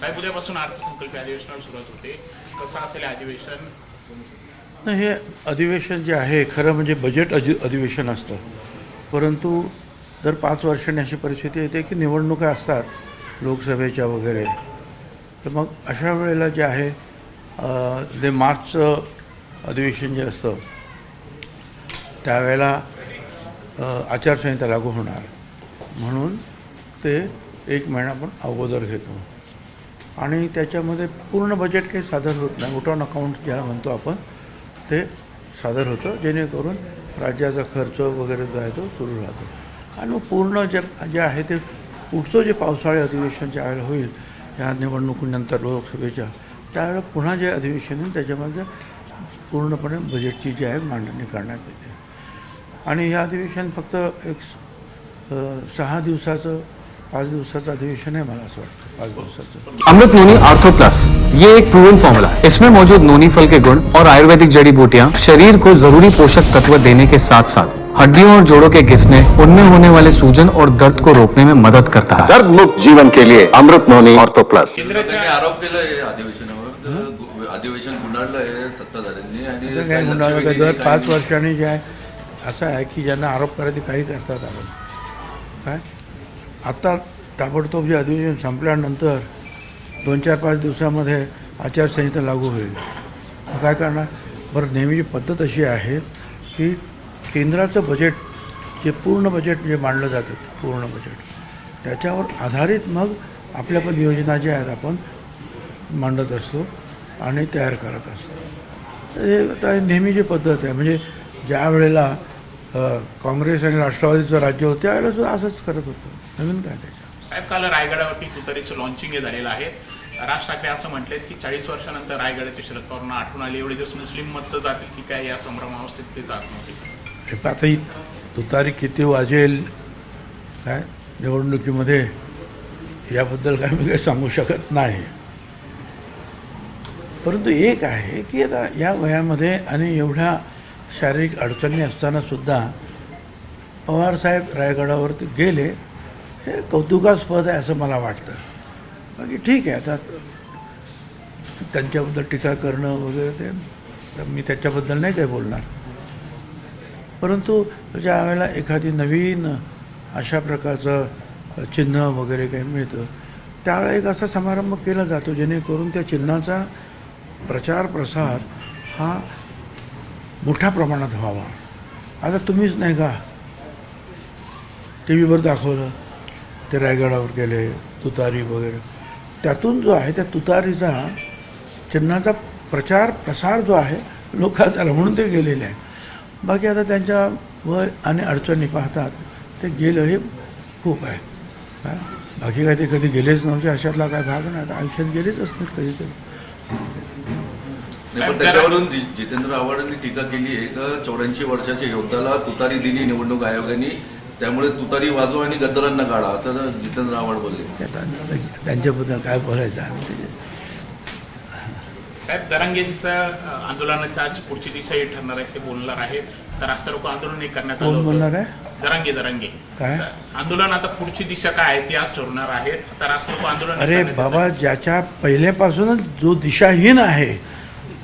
साहेब उद्यापासून अर्थसंकल्पीय अधिवेशनाला सुरुवात होते. कसं असेल अधिवेशन? नाही हे अधिवेशन जे आहे खरं म्हणजे बजेट अधि अधिवेशन असतं. परंतु दर पाच वर्षांनी अशी परिस्थिती येते की निवडणुका असतात लोकसभेच्या वगैरे. तर मग अशा वेळेला जे आहे जे मार्चचं अधिवेशन जे असतं त्यावेळेला आचारसंहिता लागू होणार. म्हणून ते एक महिना आपण अगोदर घेतो. आणि त्याच्यामध्ये पूर्ण बजेट काही सादर होत नाही. उठाऊन अकाउंट ज्याला म्हणतो आपण ते सादर होतं. जेणेकरून राज्याचा खर्च वगैरे जो आहे तो सुरू राहतो. आणि मग पूर्ण जे जे आहे ते पुढचं जे पावसाळी अधिवेशन ज्या वेळेला होईल या निवडणुकीनंतर लोकसभेच्या त्यावेळेला पुन्हा जे अधिवेशन होईल त्याच्यामध्ये पूर्णपणे बजेटची जी आहे मांडणी करण्यात येते. आणि हे अधिवेशन फक्त एक सहा दिवसाचं पाच दिवसाचं अधिवेशन आहे मला असं वाटतं. पाच दिवसाचं. अमृत नोनी आर्थो प्लस ये एक प्रूवन फॉर्मूला है इसमें मौजूद नोनी फल के गुण और आयुर्वेदिक जड़ी बूटियाँ शरीर को ज़रूरी पोषक तत्व देने के साथ साथ हड्डियों और जोड़ों के घिसने उनमें होने वाले सूजन और दर्द को रोकने में मदद करता है। दर्द मुक्त जीवन के लिए अमृत नोनी ऑर्थो प्लस आरोप अधिवेशनावर अधिवेशन गुंडाळलं सत्ताधाऱ्यांनी आणि दर नाही, पाच वर्षांनी जे आहे असं आहे की ज्यांना आरोप करायचे काही करतात आरोप. काय? आत्ता ताबडतोब जे अधिवेशन संपल्यानंतर दोन चार पाच दिवसामध्ये आचारसंहिता लागू होईल. काय करणार? बरं नेहमीची पद्धत अशी आहे की केंद्राचं बजेट जे पूर्ण बजेट जे मांडलं जातं पूर्ण बजेट त्याच्यावर आधारित मग आपल्या पण योजना ज्या आहेत आपण मांडत असतो आणि तयार करत असतो. हे आता नेहमीची पद्धत आहे म्हणजे ज्या वेळेला काँग्रेस आणि राष्ट्रवादीचं राज्य होतं त्यावेळेला सुद्धा असंच करत होतं. नवीन काय साहेब काल रायगडावरती तुतारीचं लॉन्चिंग हे झालेलं आहे. राज ठाकरे असं म्हटलेत की चाळीस वर्षानंतर रायगडाची शरद पवारांना आठवण आली. एवढे दिवस मुस्लिम मत जातील की काय या संभ्रमावस्थेत ते जात नव्हते. हे आता ही तुतारी किती वाजेल? काय? निवडणुकीमध्ये याबद्दल काय मी काही सांगू शकत नाही. परंतु एक आहे की आता या वयामध्ये आणि एवढ्या शारीरिक अडचणी असताना सुद्धा पवारसाहेब रायगडावरती गेले. हे कौतुकास्पद आहे असं मला वाटतं. बाकी ठीक आहे आता त्यांच्याबद्दल टीका करणं वगैरे ते तर मी त्याच्याबद्दल नाही काही बोलणार. परंतु ज्या वेळेला एखादी नवीन अशा प्रकारचं चिन्ह वगैरे काही मिळतं त्यावेळेला एक असा समारंभ केला जातो जेणेकरून त्या चिन्हाचा प्रचार प्रसार हा मोठ्या प्रमाणात व्हावा. आता तुम्हीच नाही का? टी व्हीवर दाखवलं. ते रायगडावर गेले तुतारी वगैरे. त्यातून जो आहे त्या तुतारीचा चिन्हाचा प्रचार प्रसार जो आहे लोकात झाला म्हणून ते गेलेले आहे बाकी आता त्यांच्या वय आणि अडचणी पाहतात ते गेलं हे खूप आहे. काय बाकी काय ते कधी गेलेच नव्हते अशातला काय भाग नाही. आता आयुष्यात गेलेच असणार कधीतरी. पण त्याच्यावरून जितेंद्र आव्हाडांनी टीका केली आहे का चौऱ्याऐंशी वर्षाच्या योद्धाला तुतारी दिली निवडणूक आयोगाने. त्यामुळे तुतारी वाजवा आणि गद्दारांना काढा तर जितेंद्र आव्हाड बोलले. त्यांच्याबद्दल काय बोलायचं आम्ही त्याचे साहेब जरांगेंचं आंदोलनाचं आज पुढची दिशाही ठरणार आहे ते बोलणार आहेत. तर रास्ता रोको आंदोलन हे करण्यात आलं. बोलणार आहे? जरांगे जरांगे. काय? आंदोलन आता पुढची दिशा काय आहे ती आज ठरवणार आहेत. आता रास्ता रोको आंदोलन अरे. बाबा ज्याच्या पहिल्यापासूनच जो दिशाहीन आहे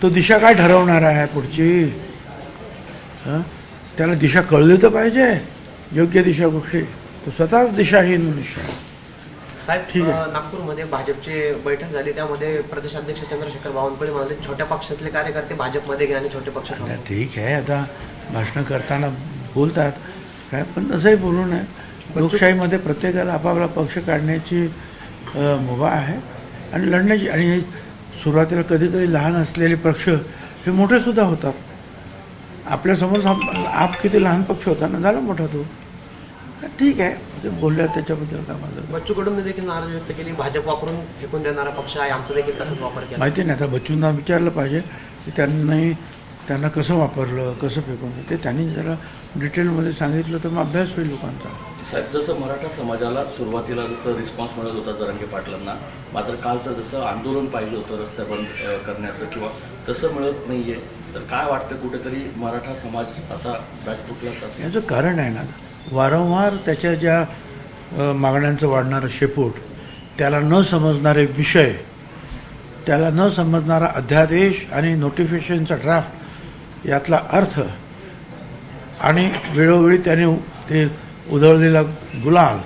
तो दिशा काय ठरवणार आहे पुढची? हं? त्याला दिशा कळली तर पाहिजे. योग्य दिशा कुठली? तो स्वतःच दिशाहीन मनुष्य आहे. साहेब ठीक आहे. अ, नागपूरमध्ये भाजपची बैठक झाली त्यामध्ये प्रदेशाध्यक्ष चंद्रशेखर बावनकुळे म्हणाले छोट्या पक्षातले कार्यकर्ते भाजपमध्ये घ्या आणि छोटे पक्ष आता. ठीक आहे आता भाषणं करताना बोलतात. काय पण तसंही बोलू नये. लोकशाहीमध्ये प्रत्येकाला आपापला पक्ष काढण्याची अ, मुभा आहे. आणि लढण्याची आणि हे सुरुवातीला कधी कधी लहान असलेले पक्ष हे मोठे सुद्धा होतात. आपल्यासमोर आप आप किती लहान पक्ष होता ना झाला मोठा तो. ठीक आहे. ते बोलल्या त्याच्याबद्दल काय माझं बच्चू कडूंनी देखील नाराजी व्यक्त केली. भाजप वापरून फेकून देणारा पक्ष आहे. आमचा देखील तसाच वापर केला. माहिती नाही आता बच्चूंना विचारलं पाहिजे की त्यांनी त्यांना कसं वापरलं कसं फेकून. ते त्यांनी जरा डिटेलमध्ये सांगितलं तर मग अभ्यास होईल लोकांचा. साहेब जसं मराठा समाजाला सुरुवातीला जसं रिस्पॉन्स मिळत होता जरांगे पाटलांना मात्र कालचं जसं आंदोलन पाहिजे होतं रस्ता बंद करण्याचं किंवा तसं मिळत नाही आहे तर काय वाटतं कुठेतरी मराठा समाज आता बॅकफुटला जातो याचं कारण आहे ना वारंवार त्याच्या ज्या मागण्यांचं वाढणारं शेपूट त्याला न समजणारे विषय त्याला न समजणारा अध्यादेश आणि नोटिफिकेशनचा ड्राफ्ट यातला अर्थ आणि वेळोवेळी त्याने ते उधळलेला गुलाल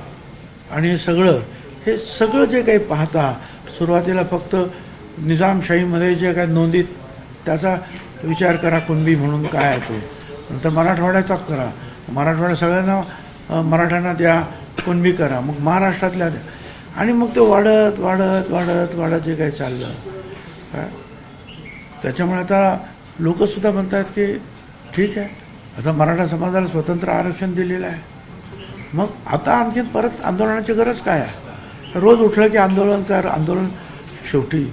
आणि हे सगळं हे सगळं जे काही पाहता सुरुवातीला फक्त निजामशाहीमध्ये जे काही नोंदीत त्याचा विचार करा कुणबी म्हणून काय आहे तो. नंतर मराठवाड्याचाच करा. मराठवाड्या सगळ्यांना मराठ्यांना द्या कुणबी करा. मग महाराष्ट्रातल्या द्या. आणि मग ते वाढत वाढत वाढत वाढत जे काही चाललं. काय त्याच्यामुळे आता लोकसुद्धा म्हणतात की ठीक आहे. आता मराठा समाजाला स्वतंत्र आरक्षण दिलेलं आहे. मग आता आणखीन परत आंदोलनाची गरज काय आहे? रोज उठलं की आंदोलन कर आंदोलन शेवटी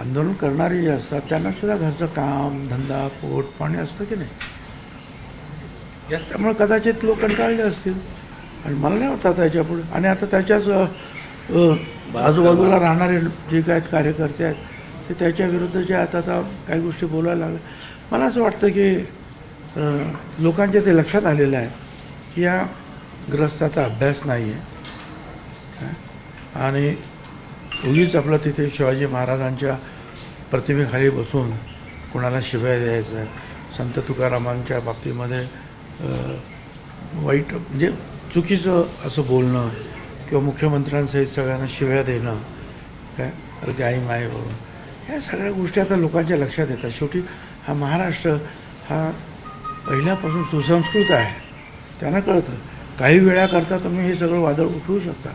आंदोलन करणारे जे असतात त्यांना सुद्धा घरचं काम धंदा पोट पाणी असतं की नाही? त्यामुळे कदाचित लोक कंटाळले असतील. आणि मला नाही वाटतं आता याच्यापुढे आणि आता त्याच्याच आजूबाजूला राहणारे जे काय कार्यकर्ते आहेत ते त्याच्या विरुद्ध जे आता आता काही गोष्टी बोलायला लागल्या मला असं वाटतं की लोकांच्या ते लक्षात आलेलं आहे की या ग्रस्ताचा अभ्यास नाही आहे आणि उगीच आपलं तिथे शिवाजी महाराजांच्या प्रतिमेखाली बसून कोणाला शिव्या द्यायचं संत तुकारामांच्या बाबतीमध्ये वाईट म्हणजे चुकीचं असं बोलणं किंवा मुख्यमंत्र्यांसहित सगळ्यांना शिव्या देणं काय अगदी आई माय बघून ह्या सगळ्या गोष्टी आता लोकांच्या लक्षात येतात. शेवटी हा महाराष्ट्र हा पहिल्यापासून सुसंस्कृत आहे. त्यांना कळतं. काही वेळाकरता तुम्ही हे सगळं वादळ उठवू शकता.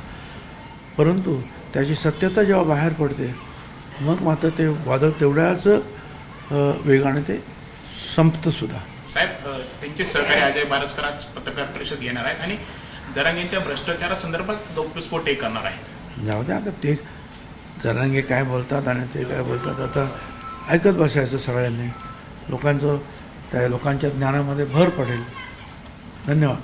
परंतु त्याची सत्यता जेव्हा बाहेर पडते मग मात्र ते वादळ तेवढ्याच वेगाने ते संपतं सुद्धा. साहेब त्यांचे सहकारी अजय बारसकर आज पत्रकार परिषद घेणार आहेत आणि जरांगेंच्या भ्रष्टाचारासंदर्भात गौप्यस्फोट एक करणार आहेत. जाऊ द्या आता ते जरांगे काय बोलतात आणि ते काय बोलतात आता ऐकत बसायचं सगळ्यांनी. लोकांचं त्या लोकांच्या ज्ञानामध्ये भर पडेल. धन्यवाद.